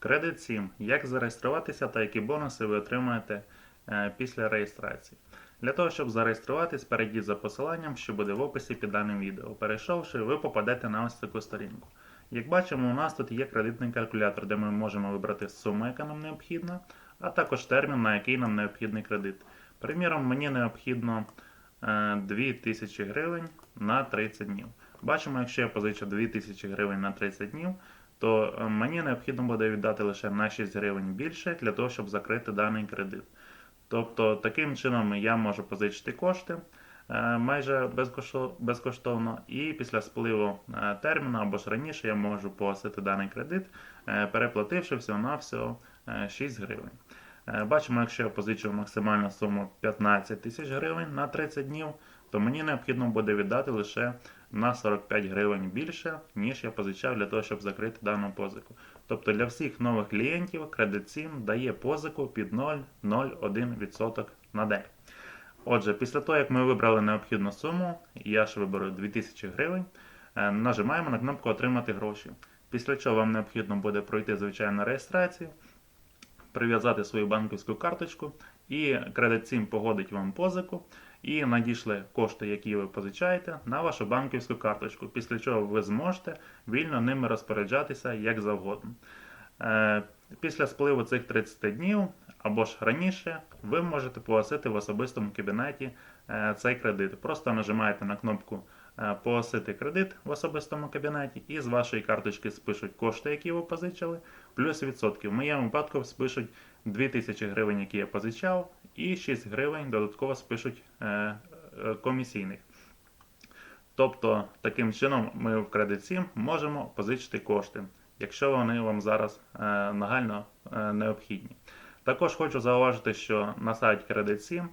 Кредит 7. Як зареєструватися та які бонуси ви отримаєте е, після реєстрації. Для того, щоб зареєструватись, перейдіть за посиланням, що буде в описі під даним відео. Перейшовши, ви попадете на ось таку сторінку. Як бачимо, у нас тут є кредитний калькулятор, де ми можемо вибрати суму, яка нам необхідна, а також термін, на який нам необхідний кредит. Приміром, мені необхідно е, 2000 гривень на 30 днів. Бачимо, якщо я позичу 2000 гривень на 30 днів, то е, мені необхідно буде віддати лише на 6 гривень більше для того, щоб закрити даний кредит. Тобто таким чином я можу позичити кошти е, майже безкоштовно, і після спливу е, терміну або ж раніше я можу погасити даний кредит, переплативши всього-навсього е, 6 гривень. Бачимо, якщо я позичу максимальну суму 15 тисяч гривень на 30 днів, то мені необхідно буде віддати лише на 45 гривень більше, ніж я позичав для того, щоб закрити дану позику. Тобто для всіх нових клієнтів 7 дає позику під 0,01% на день. Отже, після того, як ми вибрали необхідну суму, я ж виберу 2000 гривень, е, нажимаємо на кнопку Отримати гроші. Після чого вам необхідно буде пройти звичайну реєстрацію, прив'язати свою банківську карточку, і Credit 7 погодить вам позику і надійшли кошти, які ви позичаєте, на вашу банківську карточку, після чого ви зможете вільно ними розпоряджатися як завгодно. Е, Після спливу цих 30 днів або ж раніше ви можете погасити в особистому кабінеті е, цей кредит. Просто нажимаєте на кнопку Погасити кредит в особистому кабінеті і з вашої карточки спишуть кошти, які ви позичили, плюс відсотки. В моєму випадку спишуть 2000 гривень, які я позичав, і 6 гривень додатково спишуть е, е, комісійних. Тобто, таким чином ми в Credit 7 можемо позичити кошти, якщо вони вам зараз е, нагально е, необхідні. Також хочу зауважити, що на сайті Credit 7 е,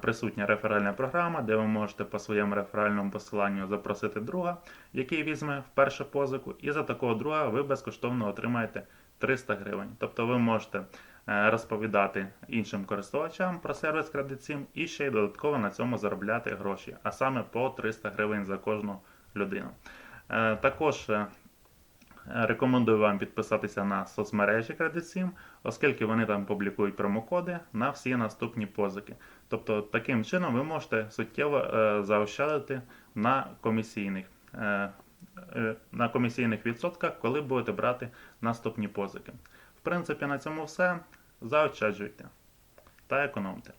присутня реферальна програма, де ви можете по своєму реферальному посиланню запросити друга, який візьме вперше позику, і за такого друга ви безкоштовно отримаєте 300 гривень. Тобто ви можете е, розповідати іншим користувачам про сервіс 7 і ще й додатково на цьому заробляти гроші, а саме по 300 гривень за кожну людину. Е, Також е, рекомендую вам підписатися на соцмережі Credit 7, оскільки вони там публікують промокоди на всі наступні позики. Тобто таким чином ви можете суттєво е, заощадити на комісійних. е, е, На комісійних відсотках, коли будете брати наступні позики. В принципі, на цьому все. Заощаджуйте та економте.